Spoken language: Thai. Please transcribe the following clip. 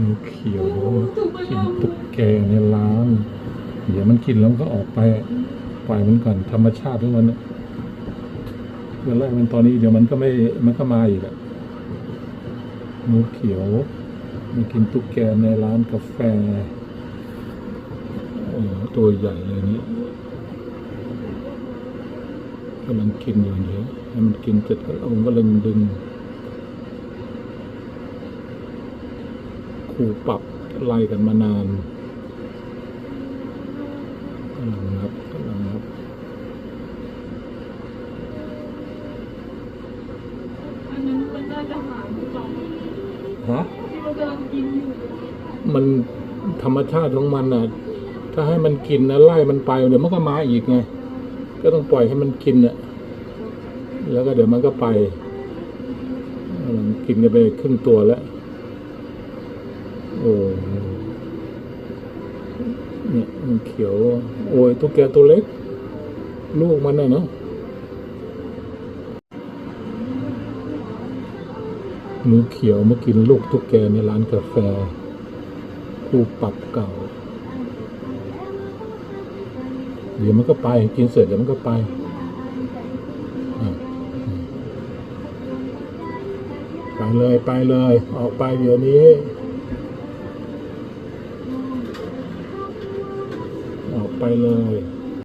งูเขียวกินตุ๊กแกในร้าน เดี๋ยวมันกินแล้วมันก็ออกไปปล่อยมันก่อนธรรมชาติของมันเนี่ยเวลามันตอนนี้เดี๋ยวมันก็ไม่มันก็มาอีกอะงูเขียวมันกินตุ๊กแกในร้านกาแฟโอ้ตัวใหญ่เลยนี่กำลังกินอยู่เดี๋ยให้มันกินเสร็จก็ผมก็เลยดึง คู่ปรับไล่กันมานานกำลังนับกำลังนับอันนั้นมันน่าจะหายไปสองฮะที่มันกำลังกินอยู่มันธรรมชาติของมันน่ะ ถ้าให้มันกินนะไล่มันไปเดี๋ยวมันก็มาอีกไง ก็ต้องปล่อยให้มันกินน่ะ แล้วก็เดี๋ยวมันก็ไปมันกินกันไปครึ่งตัวแล้ว โอ้เนี่ยมันเขียว โอ้ยตุ๊กแกตัวเล็ก ลูกมันน่ะเนาะงูเขียวมากินลูกตุ๊กแกในร้านกาแฟ คู่ปรับเก่า เดี๋ยวมันก็ไป กินเสร็จเดี๋ยวมันก็ไปไปเลยไปเลย ออกไปเดี๋ยวนี้ 快了。